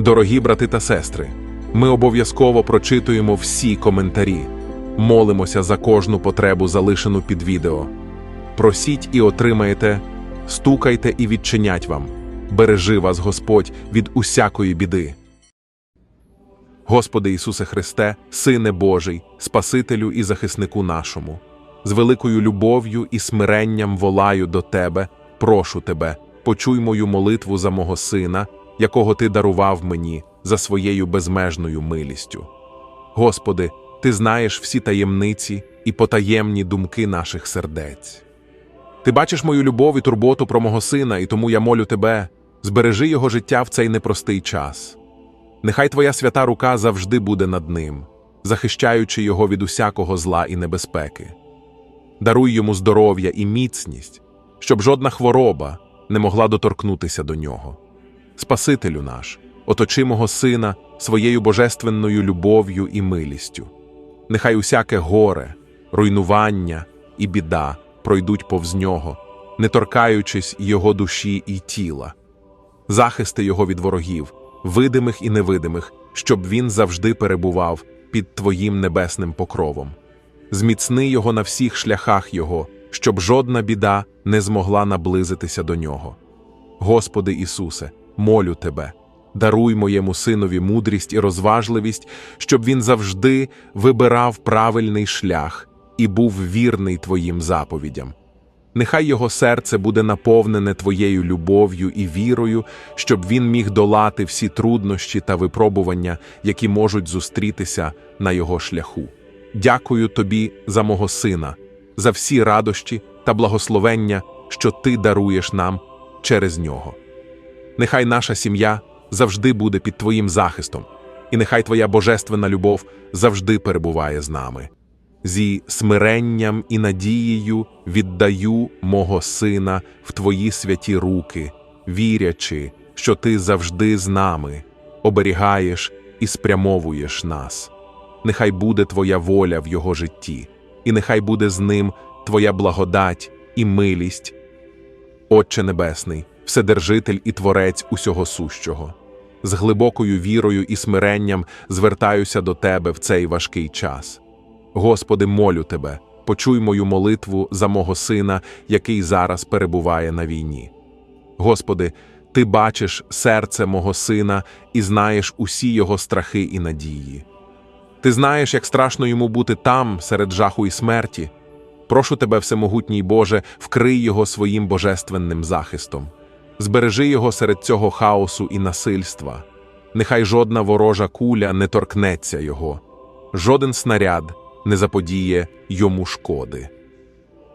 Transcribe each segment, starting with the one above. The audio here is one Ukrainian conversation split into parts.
Дорогі брати та сестри, ми обов'язково прочитуємо всі коментарі, молимося за кожну потребу, залишену під відео. Просіть і отримаєте, стукайте і відчинять вам. Бережи вас Господь від усякої біди. Господи Ісусе Христе, Сине Божий, Спасителю і захиснику нашому, з великою любов'ю і смиренням волаю до Тебе, прошу Тебе, почуй мою молитву за мого сина, якого Ти дарував мені за своєю безмежною милістю. Господи, Ти знаєш всі таємниці і потаємні думки наших сердець. Ти бачиш мою любов і турботу про мого сина, і тому я молю Тебе, збережи його життя в цей непростий час. Нехай Твоя свята рука завжди буде над ним, захищаючи його від усякого зла і небезпеки. Даруй йому здоров'я і міцність, щоб жодна хвороба не могла доторкнутися до нього. Спасителю наш, оточи мого сина своєю божественною любов'ю і милістю. Нехай усяке горе, руйнування і біда пройдуть повз нього, не торкаючись його душі і тіла. Захисти його від ворогів, видимих і невидимих, щоб він завжди перебував під Твоїм небесним покровом. Зміцни його на всіх шляхах Його, щоб жодна біда не змогла наблизитися до нього. Господи Ісусе, молю Тебе, даруй моєму синові мудрість і розважливість, щоб він завжди вибирав правильний шлях і був вірний Твоїм заповідям. Нехай його серце буде наповнене Твоєю любов'ю і вірою, щоб він міг долати всі труднощі та випробування, які можуть зустрітися на його шляху. Дякую Тобі за мого сина, за всі радощі та благословення, що Ти даруєш нам через нього. Нехай наша сім'я завжди буде під Твоїм захистом, і нехай Твоя божественна любов завжди перебуває з нами. Зі смиренням і надією віддаю мого сина в Твої святі руки, вірячи, що Ти завжди з нами, оберігаєш і спрямовуєш нас. Нехай буде Твоя воля в його житті, і нехай буде з ним Твоя благодать і милість. Отче Небесний, Вседержитель і Творець усього сущого, з глибокою вірою і смиренням звертаюся до Тебе в цей важкий час. Господи, молю Тебе, почуй мою молитву за мого сина, який зараз перебуває на війні. Господи, Ти бачиш серце мого сина і знаєш усі його страхи і надії. Ти знаєш, як страшно йому бути там, серед жаху і смерті. Прошу тебе, всемогутній Боже, вкрий його своїм божественним захистом. Збережи його серед цього хаосу і насильства. Нехай жодна ворожа куля не торкнеться його, жоден снаряд не заподіє йому шкоди.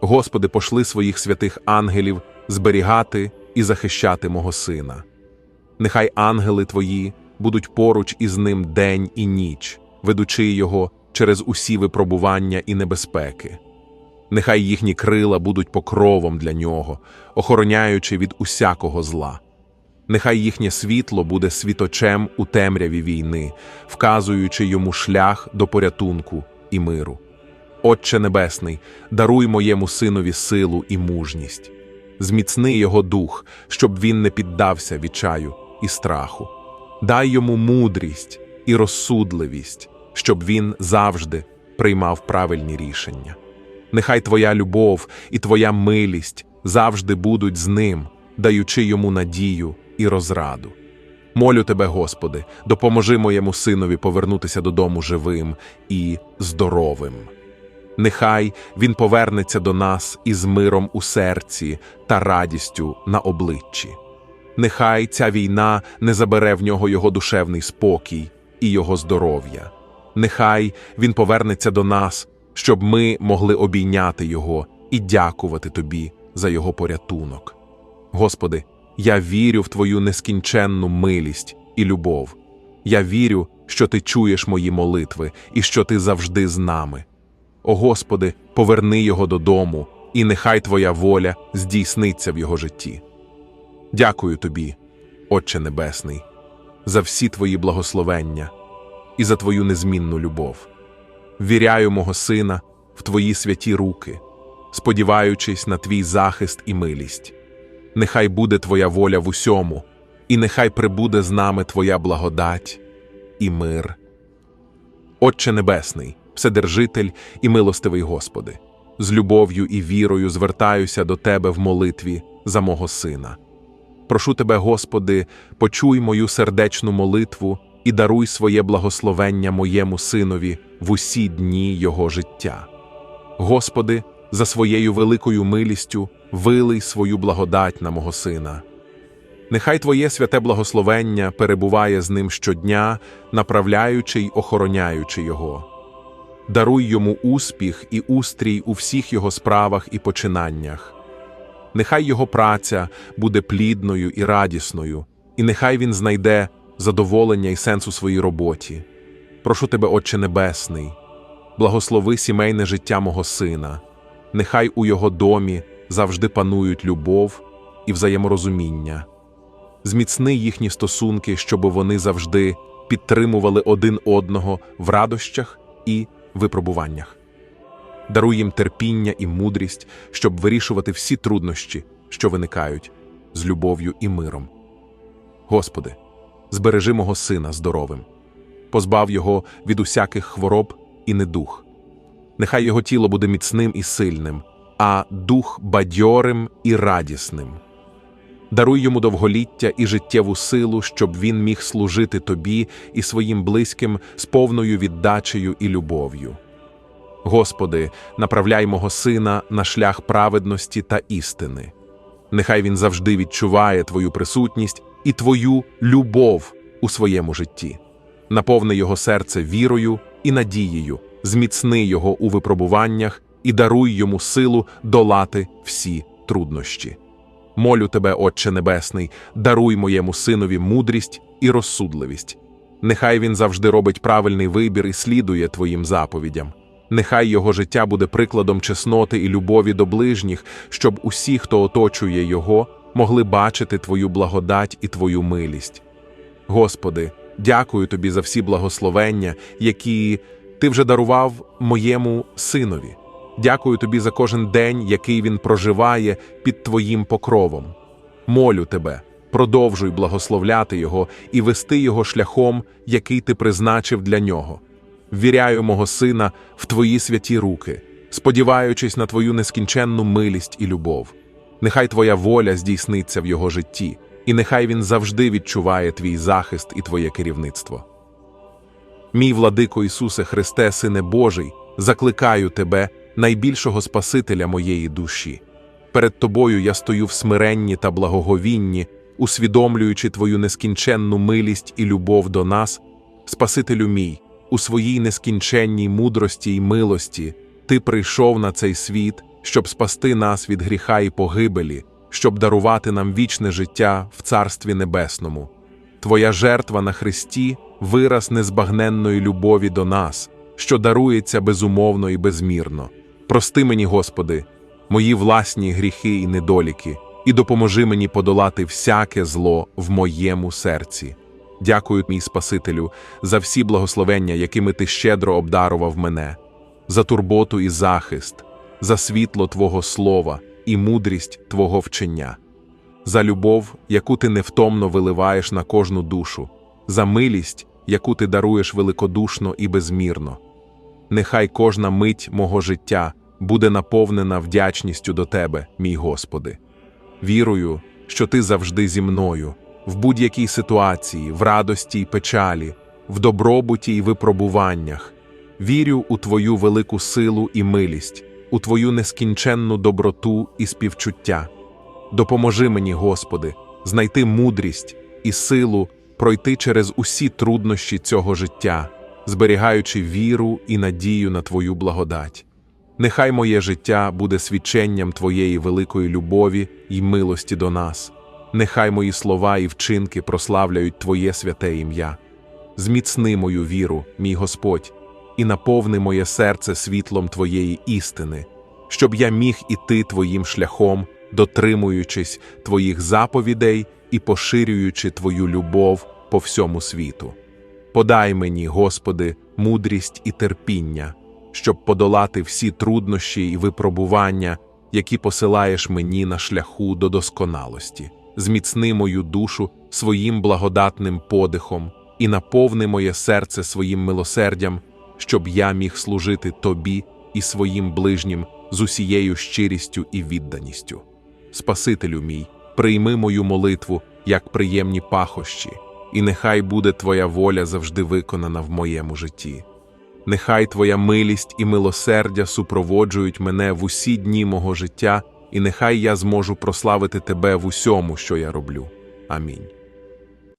Господи, пошли своїх святих ангелів зберігати і захищати мого сина. Нехай ангели Твої будуть поруч із ним день і ніч, ведучи його через усі випробування і небезпеки. Нехай їхні крила будуть покровом для нього, охороняючи від усякого зла. Нехай їхнє світло буде світочем у темряві війни, вказуючи йому шлях до порятунку і миру. Отче Небесний, даруй моєму синові силу і мужність, зміцни його дух, щоб він не піддався відчаю і страху. Дай йому мудрість і розсудливість, щоб він завжди приймав правильні рішення. Нехай Твоя любов і Твоя милість завжди будуть з ним, даючи йому надію і розраду. Молю Тебе, Господи, допоможи моєму синові повернутися додому живим і здоровим. Нехай він повернеться до нас із миром у серці та радістю на обличчі. Нехай ця війна не забере в нього його душевний спокій і його здоров'я. Нехай він повернеться до нас, щоб ми могли обійняти його і дякувати тобі за його порятунок. Господи, я вірю в Твою нескінченну милість і любов. Я вірю, що Ти чуєш мої молитви і що Ти завжди з нами. О Господи, поверни його додому, і нехай Твоя воля здійсниться в його житті. Дякую Тобі, Отче Небесний, за всі Твої благословення і за Твою незмінну любов. Віряю мого сина в Твої святі руки, сподіваючись на Твій захист і милість. Нехай буде Твоя воля в усьому, і нехай прибуде з нами Твоя благодать і мир. Отче Небесний, Вседержитель і милостивий Господи, з любов'ю і вірою звертаюся до Тебе в молитві за мого сина. Прошу Тебе, Господи, почуй мою сердечну молитву і даруй своє благословення моєму синові в усі дні його життя. Господи, за своєю великою милістю вилий свою благодать на мого сина. Нехай Твоє святе благословення перебуває з ним щодня, направляючи й охороняючи його. Даруй йому успіх і устрій у всіх його справах і починаннях. Нехай його праця буде плідною і радісною, і нехай він знайде задоволення і сенс у своїй роботі. Прошу тебе, Отче Небесний, благослови сімейне життя мого сина, нехай у його домі завжди панують любов і взаєморозуміння. Зміцни їхні стосунки, щоб вони завжди підтримували один одного в радощах і випробуваннях. Даруй їм терпіння і мудрість, щоб вирішувати всі труднощі, що виникають, з любов'ю і миром. Господи, збережи мого сина здоровим, позбав його від усяких хвороб і недух. Нехай його тіло буде міцним і сильним, а дух бадьорим і радісним. Даруй йому довголіття і життєву силу, щоб він міг служити тобі і своїм близьким з повною віддачею і любов'ю. Господи, направляй мого сина на шлях праведності та істини. Нехай він завжди відчуває Твою присутність і Твою любов у своєму житті. Наповни його серце вірою і надією, зміцни його у випробуваннях і даруй йому силу долати всі труднощі. Молю тебе, Отче Небесний, даруй моєму синові мудрість і розсудливість. Нехай він завжди робить правильний вибір і слідує Твоїм заповідям. Нехай його життя буде прикладом чесноти і любові до ближніх, щоб усі, хто оточує його, могли бачити Твою благодать і Твою милість. Господи, дякую Тобі за всі благословення, які Ти вже дарував моєму синові. Дякую Тобі за кожен день, який він проживає під Твоїм покровом. Молю Тебе, продовжуй благословляти Його і вести Його шляхом, який Ти призначив для нього. Ввіряю мого сина в Твої святі руки, сподіваючись на Твою нескінченну милість і любов. Нехай Твоя воля здійсниться в його житті, і нехай він завжди відчуває Твій захист і Твоє керівництво. Мій владико Ісусе Христе, Сине Божий, закликаю Тебе, найбільшого Спасителя моєї душі. Перед Тобою я стою в смиренні та благоговінні, усвідомлюючи Твою нескінченну милість і любов до нас, Спасителю мій, у своїй нескінченній мудрості й милості, Ти прийшов на цей світ, щоб спасти нас від гріха і погибелі, щоб дарувати нам вічне життя в Царстві Небесному. Твоя жертва на Христі вираз незбагненної любові до нас, що дарується безумовно і безмірно. Прости мені, Господи, мої власні гріхи і недоліки, і допоможи мені подолати всяке зло в моєму серці. Дякую, мій Спасителю, за всі благословення, якими ти щедро обдарував мене, за турботу і захист, за світло Твого слова і мудрість Твого вчення, за любов, яку ти невтомно виливаєш на кожну душу, за милість, яку ти даруєш великодушно і безмірно. Нехай кожна мить мого життя буде наповнена вдячністю до Тебе, мій Господи. Вірую, що Ти завжди зі мною, в будь-якій ситуації, в радості й печалі, в добробуті й випробуваннях. Вірю у Твою велику силу і милість, у Твою нескінченну доброту і співчуття. Допоможи мені, Господи, знайти мудрість і силу пройти через усі труднощі цього життя, зберігаючи віру і надію на Твою благодать. Нехай моє життя буде свідченням Твоєї великої любові й милості до нас. Нехай мої слова і вчинки прославляють Твоє святе ім'я. Зміцни мою віру, мій Господь, і наповни моє серце світлом Твоєї істини, щоб я міг іти Твоїм шляхом, дотримуючись Твоїх заповідей і поширюючи Твою любов по всьому світу. Подай мені, Господи, мудрість і терпіння, щоб подолати всі труднощі і випробування, які посилаєш мені на шляху до досконалості. зміцни мою душу своїм благодатним подихом і наповни моє серце своїм милосердям, щоб я міг служити тобі і своїм ближнім з усією щирістю і відданістю. Спасителю мій, прийми мою молитву як приємні пахощі, і нехай буде Твоя воля завжди виконана в моєму житті. Нехай Твоя милість і милосердя супроводжують мене в усі дні мого життя, і нехай я зможу прославити Тебе в усьому, що я роблю. Амінь.